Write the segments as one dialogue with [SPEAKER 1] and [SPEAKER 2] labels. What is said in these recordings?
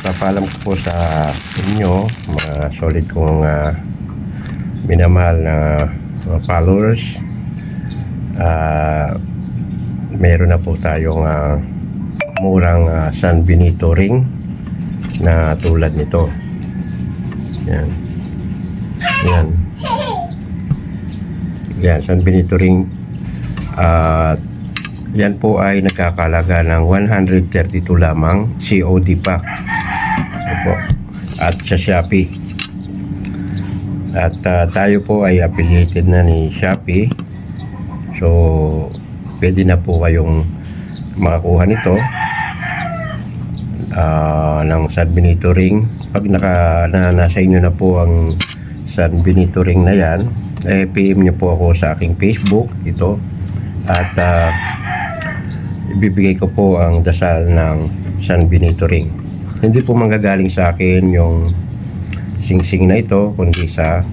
[SPEAKER 1] pinapaalam ko po sa inyo, mga solid kong uh, minamahal na mga followers. Ah, meron na po tayong ah, murang ah, San Benito ring na tulad nito. Yan. Yan. Yan, San Benito ring. At yan po ay nagkakalaga ng 132 lamang COD pa. Opo. At sa Shopee. At ah, tayo po ay affiliated na ni Shopee. So, pwede na po kayong makakuha nito ah, ng San Benito ring. Pag naka, na, nasa inyo na po ang San Benito ring na yan, eh, PM nyo po ako sa aking Facebook ito. At ah, ibibigay ko po ang dasal ng San Benito ring. Hindi po manggagaling sa akin yung sing-sing na ito, kundi sa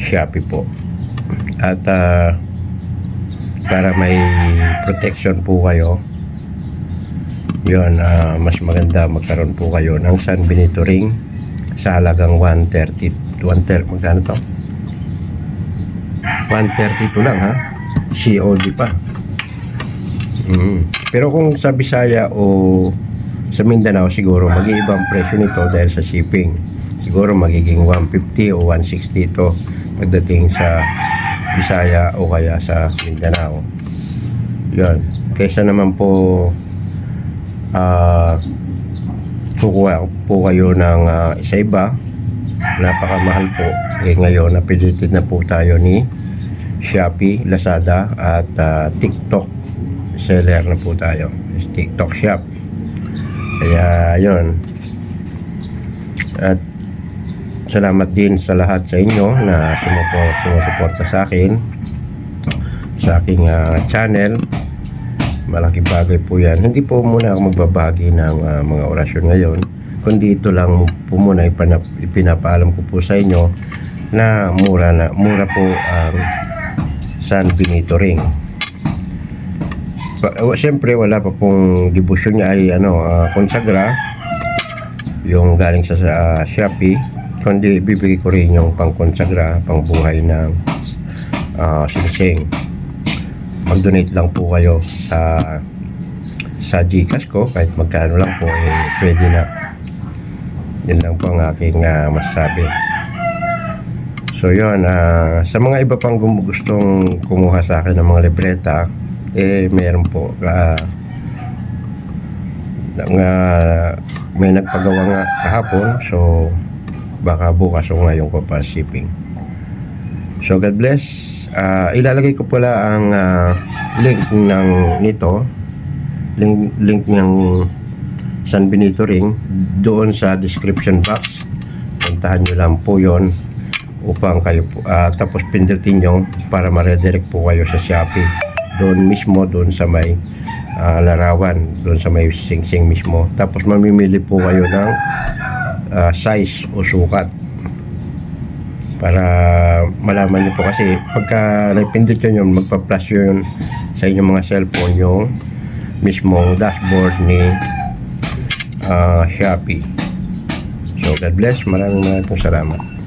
[SPEAKER 1] Shopee po. At ah, para may protection po kayo, yun, ah, mas maganda magkaroon po kayo ng San Benito ring sa halagang 130, 130, magkano to? 132 lang ha? COD pa. Mm. Pero kung sa Bisaya o sa Mindanao siguro mag-iibang presyo nito dahil sa shipping. Siguro magiging 150 o 160 ito pagdating sa Bisaya o kaya sa Mindanao. Yun. Kaysa naman po ah kukuha po kayo ng ah, isa iba napakamahal po eh ngayon napilitin na po tayo ni Shopee, Lazada at ah, TikTok seller na po tayo. TikTok shop. Kaya yun. At salamat din sa lahat sa inyo na sumupo- sumusuporta sa akin sa aking ah, channel. Malaking bagay po yan. Hindi po muna ako magbabagi ng ah, mga orasyon ngayon kundi ito lang po muna ipanap, ipinapaalam ko po sa inyo na mura na mura po ang San Benito ring. uh, Siyempre wala pa pong debosyon niya. Ay ano ah, konsagra yung galing sa, ah, Shopee. Kundi bibigay ko rin yung pang konsagra pang buhay ng ah, singsing mag-donate lang po kayo sa sa Gcash ko. Kahit magkano lang po eh pwede na. Yun lang po ang aking ah, masasabi. So yun ah, sa mga iba pang gustong kumuha sa akin ng mga libreta eh meron po ah, nga may nagpagawa nga kahapon so baka bukas o ngayon ko pa shipping. So God bless. Ah, ilalagay ko pala ang ah, link ng nito link, link ng San Benito ring doon sa description box. Puntahan nyo lang po yon upang kayo ah, tapos pindutin nyo para ma-redirect po kayo sa Shopee doon mismo doon sa may ah, larawan doon sa may sing-sing mismo. Tapos mamimili po kayo ng ah, size o sukat. Para malaman niyo po kasi pagka napindot nyo yun magpa-flash yun sa inyong mga cellphone yung mismong dashboard ni ah, Shopee. So God bless. Maraming maraming salamat